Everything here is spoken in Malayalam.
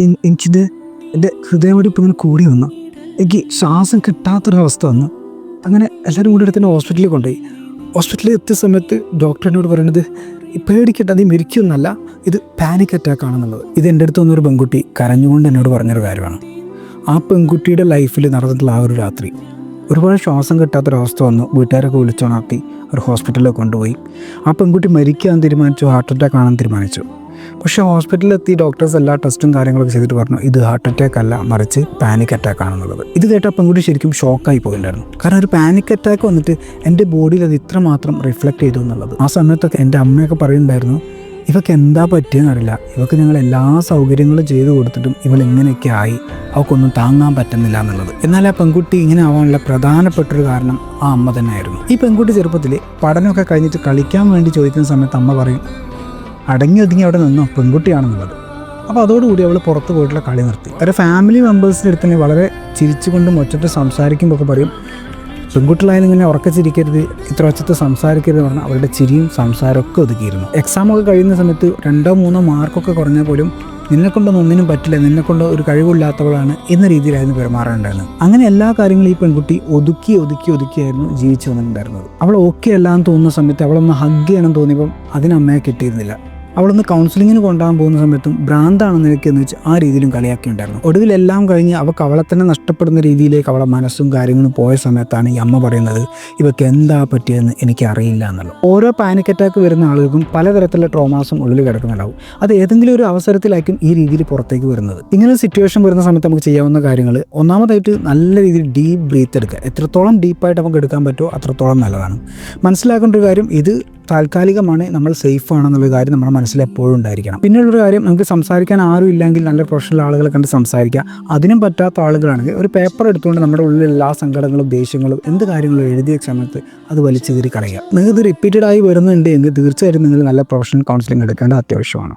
എനിക്കിത് എന്റെ ഹൃദയമിടിപ്പ് ഇങ്ങനെ കൂടി വന്നു. എനിക്ക് ശ്വാസം കിട്ടാത്തൊരവസ്ഥ വന്നു. അങ്ങനെ എല്ലാവരും കൂടി എടുത്ത് ഹോസ്പിറ്റലിൽ കൊണ്ടുപോയി. ഹോസ്പിറ്റലിൽ എത്തിയ സമയത്ത് ഡോക്ടർ എന്നോട് പറയുന്നത് പേടിക്കട്ടെ അത് മരിക്കൊന്നല്ല ഇത് പാനിക് അറ്റാക്ക് ആണെന്നുള്ളത്. ഇത് എന്റെ അടുത്ത് വന്നൊരു പെൺകുട്ടി കരഞ്ഞുകൊണ്ട് എന്നോട് പറഞ്ഞൊരു കാര്യമാണ്. ആ പെൺകുട്ടിയുടെ ലൈഫിൽ നടന്നിട്ടുള്ള ആ ഒരു രാത്രി ഒരുപാട് ശ്വാസം കിട്ടാത്തൊരവസ്ഥ വന്നു. വീട്ടുകാരൊക്കെ വിളിച്ചോണാക്കി ഒരു ഹോസ്പിറ്റലിൽ കൊണ്ടുപോയി. ആ പെൺകുട്ടി മരിക്കാൻ തീരുമാനിച്ചു ഹാർട്ട് അറ്റാക്ക് ആണെന്ന് തീരുമാനിച്ചു. പക്ഷേ ഹോസ്പിറ്റലിലെത്തി ഡോക്ടേഴ്സ് എല്ലാ ടെസ്റ്റും കാര്യങ്ങളൊക്കെ ചെയ്തിട്ട് പറഞ്ഞു ഇത് ഹാർട്ട് അറ്റാക്ക് അല്ല മറിച്ച് പാനിക് അറ്റാക്ക് ആണെന്നുള്ളത്. ഇത് കേട്ട ആ പെൺകുട്ടി ശരിക്കും ഷോക്കായി പോയിട്ടുണ്ടായിരുന്നു കാരണം ഒരു പാനിക് അറ്റാക്ക് വന്നിട്ട് എന്റെ ബോഡിയിൽ അത് ഇത്ര മാത്രം റിഫ്ലക്റ്റ് ചെയ്തു എന്നുള്ളത്. ആ സമയത്തൊക്കെ എന്റെ അമ്മയൊക്കെ പറയുന്നുണ്ടായിരുന്നു ഇവക്ക് എന്താ പറ്റിയെന്ന് അറിയില്ല. ഇവക്ക് ഞങ്ങൾ എല്ലാ സൗകര്യങ്ങളും ചെയ്തു കൊടുത്തിട്ടും ഇവൾ ഇങ്ങനെയൊക്കെ ആയി. അവൾക്കൊന്നും താങ്ങാൻ പറ്റുന്നില്ല എന്നുള്ളത്. എന്നാൽ ആ പെൺകുട്ടി ഇങ്ങനെ ആവാനുള്ള പ്രധാനപ്പെട്ടൊരു കാരണം ആ അമ്മ തന്നെയായിരുന്നു. ഈ പെൺകുട്ടി ചെറുപ്പത്തിൽ പഠനമൊക്കെ കഴിഞ്ഞിട്ട് കളിക്കാൻ വേണ്ടി ചോദിക്കുന്ന സമയത്ത് അമ്മ പറയും അടങ്ങി ഒതുങ്ങി അവിടെ നിന്നു പെൺകുട്ടിയാണെന്നുള്ളത്. അപ്പോൾ അതോടുകൂടി അവൾ പുറത്ത് പോയിട്ടുള്ള കളി നിർത്തി. അവരുടെ ഫാമിലി മെമ്പേഴ്സിന്റെ അടുത്ത് തന്നെ വളരെ ചിരിച്ചുകൊണ്ടും ഒച്ചത്ത് സംസാരിക്കുമ്പോൾ ഒക്കെ പറയും പെൺകുട്ടികളായാലും ഇങ്ങനെ ഉറക്കച്ചിരിക്കരുത് ഇത്ര ഒച്ചത്ത് സംസാരിക്കരുത് പറഞ്ഞാൽ അവരുടെ ചിരിയും സംസാരമൊക്കെ ഒതുക്കിയിരുന്നു. എക്സാമൊക്കെ കഴിയുന്ന സമയത്ത് രണ്ടോ മൂന്നോ മാർക്കൊക്കെ കുറഞ്ഞാൽ പോലും നിന്നെക്കൊണ്ടൊന്നും ഒന്നിനും പറ്റില്ല നിന്നെക്കൊണ്ട് ഒരു കഴിവില്ലാത്തവളാണ് എന്ന രീതിയിലായിരുന്നു പെരുമാറാനുണ്ടായിരുന്നത്. അങ്ങനെ എല്ലാ കാര്യങ്ങളും ഈ പെൺകുട്ടി ഒതുക്കി ഒതുക്കി ഒതുക്കിയായിരുന്നു ജീവിച്ചു വന്നിട്ടുണ്ടായിരുന്നത്. അവൾ ഓക്കെ അല്ല എന്ന് തോന്നുന്ന സമയത്ത് അവളൊന്ന് ഹഗ് ചെയ്യണം തോന്നിയപ്പം അതിനമ്മയെ കിട്ടിയിരുന്നില്ല. അവളൊന്ന് കൗൺസിലിങ്ങിന് കൊണ്ടുപോകാൻ പോകുന്ന സമയത്തും ഭ്രാന്താണ് നിനക്ക് എന്ന് വെച്ച് ആ രീതിയിലും കളിയാക്കിയിട്ടുണ്ടായിരുന്നു. ഒടുവിൽ എല്ലാം കഴിഞ്ഞ് അവൾക്ക് അവളെ തന്നെ നഷ്ടപ്പെടുന്ന രീതിയിലേക്ക് അവളെ മനസ്സും കാര്യങ്ങളും പോയ സമയത്താണ് ഈ അമ്മ പറയുന്നത് ഇവക്ക് എന്താ പറ്റിയതെന്ന് എനിക്ക് അറിയില്ല എന്നുള്ളത്. ഓരോ പാനിക് അറ്റാക്ക് വരുന്ന ആളുകൾക്കും പലതരത്തിലുള്ള ട്രോമാസും ഉള്ളിൽ കിടക്കുന്നുണ്ടാവും. അത് ഏതെങ്കിലും ഒരു അവസരത്തിലായിരിക്കും ഈ രീതിയിൽ പുറത്തേക്ക് വരുന്നത്. ഇങ്ങനെ സിറ്റുവേഷൻ വരുന്ന സമയത്ത് നമുക്ക് ചെയ്യാവുന്ന കാര്യങ്ങൾ ഒന്നാമതായിട്ട് നല്ല രീതിയിൽ ഡീപ്പ് ബ്രീത്ത് എടുക്കുക. എത്രത്തോളം ഡീപ്പായിട്ട് നമുക്ക് എടുക്കാൻ പറ്റുമോ അത്രത്തോളം നല്ലതാണ്. മനസ്സിലാക്കേണ്ട ഒരു കാര്യം ഇത് താൽക്കാലികമാണ് നമ്മൾ സേഫ് ആണെന്നുള്ള കാര്യം നമ്മുടെ മനസ്സിൽ എപ്പോഴും ഉണ്ടായിരിക്കണം. പിന്നെയുള്ളൊരു കാര്യം നമുക്ക് സംസാരിക്കാൻ ആരും ഇല്ലെങ്കിൽ നല്ല പ്രൊഫഷണൽ ആളുകളെ കണ്ട് സംസാരിക്കുക. അതിനും പറ്റാത്ത ആളുകളാണെങ്കിൽ ഒരു പേപ്പർ എടുത്തുകൊണ്ട് നമ്മുടെ ഉള്ളിൽ എല്ലാ സങ്കടങ്ങളും ദേഷ്യങ്ങളും എന്ത് കാര്യങ്ങളും എഴുതിയ സമയത്ത് അത് വലിച്ചു കീറി കളയുക. നിങ്ങൾക്ക് ഇത് റിപ്പീറ്റഡ് ആയി വരുന്നുണ്ട് എങ്കിൽ തീർച്ചയായിട്ടും നിങ്ങൾ നല്ല പ്രൊഫഷണൽ കൗൺസിലിംഗ് എടുക്കേണ്ടത് അത്യാവശ്യമാണ്.